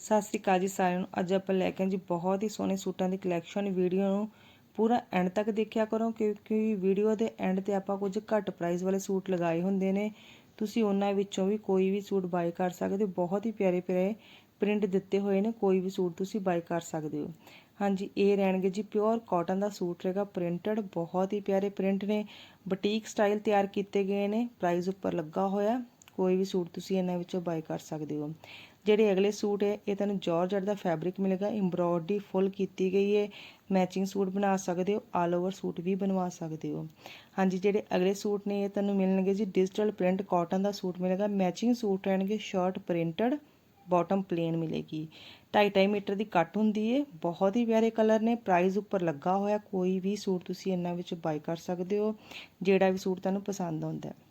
ਸਤਿ ਸ੍ਰੀ ਅਕਾਲ ਜੀ ਸਾਰਿਆਂ ਨੂੰ। ਅੱਜ ਆਪਾਂ ਲੈ ਕੇ ਆਏ ਜੀ ਬਹੁਤ ਹੀ ਸੋਹਣੇ ਸੂਟਾਂ ਦੀ ਕਲੈਕਸ਼ਨ ਵੀਡੀਓ ਨੂੰ ਪੂਰਾ ਐਂਡ ਤੱਕ ਦੇਖਿਆ ਕਰੋ ਕਿਉਂਕਿ ਵੀਡੀਓ ਦੇ ਐਂਡ ਤੇ ਆਪਾਂ ਕੁਝ ਘੱਟ ਪ੍ਰਾਈਸ ਵਾਲੇ ਸੂਟ ਲਗਾਏ ਹੁੰਦੇ ਨੇ। ਤੁਸੀਂ ਉਹਨਾਂ ਵਿੱਚੋਂ ਵੀ ਕੋਈ ਵੀ ਸੂਟ ਬਾਈ ਕਰ ਸਕਦੇ ਹੋ। ਬਹੁਤ ਹੀ ਪਿਆਰੇ ਪਿਆਰੇ ਪ੍ਰਿੰਟ ਦਿੱਤੇ ਹੋਏ ਨੇ। ਕੋਈ ਵੀ ਸੂਟ ਤੁਸੀਂ ਬਾਈ ਕਰ ਸਕਦੇ ਹੋ। ਹਾਂਜੀ, ਇਹ ਰਹਿਣਗੇ ਜੀ ਪਿਓਰ ਕਾਟਨ ਦਾ ਸੂਟ ਰਹੇਗਾ ਪ੍ਰਿੰਟਡ ਬਹੁਤ ਹੀ ਪਿਆਰੇ ਪ੍ਰਿੰਟ ਨੇ। ਬੁਟੀਕ ਸਟਾਈਲ ਤਿਆਰ ਕੀਤੇ ਗਏ ਨੇ। ਪ੍ਰਾਈਸ ਉੱਪਰ ਲੱਗਾ ਹੋਇਆ। ਕੋਈ ਵੀ ਸੂਟ ਤੁਸੀਂ ਇਹਨਾਂ ਵਿੱਚੋਂ ਬਾਈ ਕਰ ਸਕਦੇ ਹੋ। ਜਿਹੜੇ ਅਗਲੇ ਸੂਟ ਹੈ, ਇਹ ਤੁਹਾਨੂੰ ਜਾਰਜਟ ਦਾ ਫੈਬਰਿਕ ਮਿਲੇਗਾ ਐਮਬ੍ਰੋਇਡਰੀ ਫੁੱਲ ਕੀਤੀ ਗਈ ਹੈ ਮੈਚਿੰਗ ਸੂਟ ਬਣਾ ਸਕਦੇ ਹੋ ਆਲ ਓਵਰ ਸੂਟ ਵੀ ਬਣਵਾ ਸਕਦੇ ਹੋ। ਹਾਂਜੀ, ਜਿਹੜੇ ਅਗਲੇ ਸੂਟ ਨੇ, ਇਹ ਤੁਹਾਨੂੰ ਮਿਲਣਗੇ ਜੀ ਡਿਜੀਟਲ ਪ੍ਰਿੰਟ ਕਾਟਨ ਦਾ ਸੂਟ ਮਿਲੇਗਾ ਮੈਚਿੰਗ ਸੂਟ ਰਹਿਣਗੇ ਸ਼ਰਟ ਪ੍ਰਿੰਟਡ ਬਾਟਮ ਪਲੇਨ ਮਿਲੇਗੀ। 2.5 ਮੀਟਰ ਦੀ ਕੱਟ ਹੁੰਦੀ ਹੈ, ਬਹੁਤ ਹੀ ਪਿਆਰੇ ਕਲਰ ਨੇ ਪ੍ਰਾਈਸ ਉੱਪਰ ਲੱਗਾ ਹੋਇਆ, ਕੋਈ ਵੀ ਸੂਟ ਤੁਸੀਂ ਇਹਨਾਂ ਵਿੱਚ ਬਾਈ ਕਰ ਸਕਦੇ ਹੋ, ਜਿਹੜਾ ਵੀ ਸੂਟ ਤੁਹਾਨੂੰ ਪਸੰਦ ਆਉਂਦਾ ਹੈ।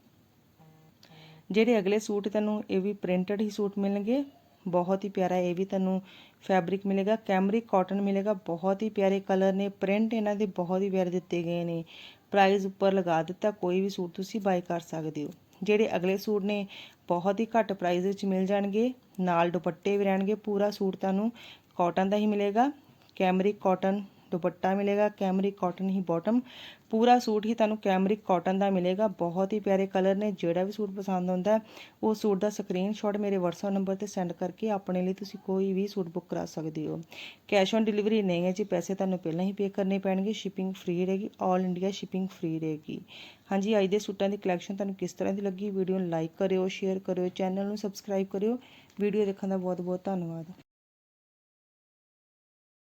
ਜਿਹੜੇ ਅਗਲੇ ਸੂਟ ਤੁਹਾਨੂੰ ਇਹ ਵੀ ਪ੍ਰਿੰਟਡ ਹੀ ਸੂਟ ਮਿਲਣਗੇ, ਬਹੁਤ ਹੀ ਪਿਆਰਾ ਇਹ ਵੀ ਤੁਹਾਨੂੰ ਫੈਬਰਿਕ ਮਿਲੇਗਾ ਕੈਮਰਿਕ ਕਾਟਨ ਮਿਲੇਗਾ, ਬਹੁਤ ਹੀ ਪਿਆਰੇ ਕਲਰ ਨੇ ਪ੍ਰਿੰਟ ਇਹਨਾਂ ਦੇ ਬਹੁਤ ਹੀ ਪਿਆਰੇ ਦਿੱਤੇ ਗਏ ਨੇ। ਪ੍ਰਾਈਸ ਉੱਪਰ ਲਗਾ ਦਿੱਤਾ, ਕੋਈ ਵੀ ਸੂਟ ਤੁਸੀਂ ਬਾਈ ਕਰ ਸਕਦੇ ਹੋ। ਜਿਹੜੇ ਅਗਲੇ ਸੂਟ ਨੇ, ਬਹੁਤ ਹੀ ਘੱਟ ਪ੍ਰਾਈਸ ਵਿੱਚ ਮਿਲ ਜਾਣਗੇ, ਨਾਲ ਦੁਪੱਟੇ ਵੀ ਰਹਿਣਗੇ, ਪੂਰਾ ਸੂਟ ਤੁਹਾਨੂੰ ਕਾਟਨ ਦਾ ਹੀ ਮਿਲੇਗਾ ਕੈਮਰਿਕ ਕਾਟਨ ਦੁਪੱਟਾ ਮਿਲੇਗਾ ਕੈਮਰਿਕ ਕਾਟਨ ਹੀ ਬਾਟਮ ਪੂਰਾ ਸੂਟ ਹੀ ਤੁਹਾਨੂੰ ਕੈਮਰਿਕ ਕਾਟਨ ਦਾ ਮਿਲੇਗਾ। ਬਹੁਤ ਹੀ ਪਿਆਰੇ ਕਲਰ ਨੇ, ਜਿਹੜਾ ਵੀ ਸੂਟ ਪਸੰਦ ਆਉਂਦਾ ਉਹ ਸੂਟ ਦਾ ਸਕਰੀਨਸ਼ਾਟ ਮੇਰੇ WhatsApp ਨੰਬਰ ਤੇ ਸੈਂਡ ਕਰਕੇ ਆਪਣੇ ਲਈ ਤੁਸੀਂ ਕੋਈ ਵੀ ਸੂਟ ਬੁੱਕ ਕਰਾ ਸਕਦੇ ਹੋ। ਕੈਸ਼ ਔਨ ਡਿਲੀਵਰੀ ਨਹੀਂ ਹੈ ਜੀ, ਪੈਸੇ ਤੁਹਾਨੂੰ ਪਹਿਲਾਂ ਹੀ ਪੇ ਕਰਨੇ ਪੈਣਗੇ ਸ਼ਿਪਿੰਗ ਫ੍ਰੀ ਰਹੇਗੀ 올 ਇੰਡੀਆ ਸ਼ਿਪਿੰਗ ਫ੍ਰੀ ਰਹੇਗੀ। ਹਾਂਜੀ, ਅੱਜ ਦੇ ਸੂਟਾਂ ਦੀ ਕਲੈਕਸ਼ਨ ਤੁਹਾਨੂੰ ਕਿਸ ਤਰ੍ਹਾਂ ਦੀ ਲੱਗੀ? ਵੀਡੀਓ ਨੂੰ ਲਾਈਕ ਕਰਿਓ ਸ਼ੇਅਰ ਕਰਿਓ ਚੈਨਲ ਨੂੰ ਸਬਸਕ੍ਰਾਈਬ ਕਰਿਓ। ਵੀਡੀਓ ਦੇਖਣ ਦਾ ਬਹੁਤ ਬਹੁਤ ਧੰਨਵਾਦ।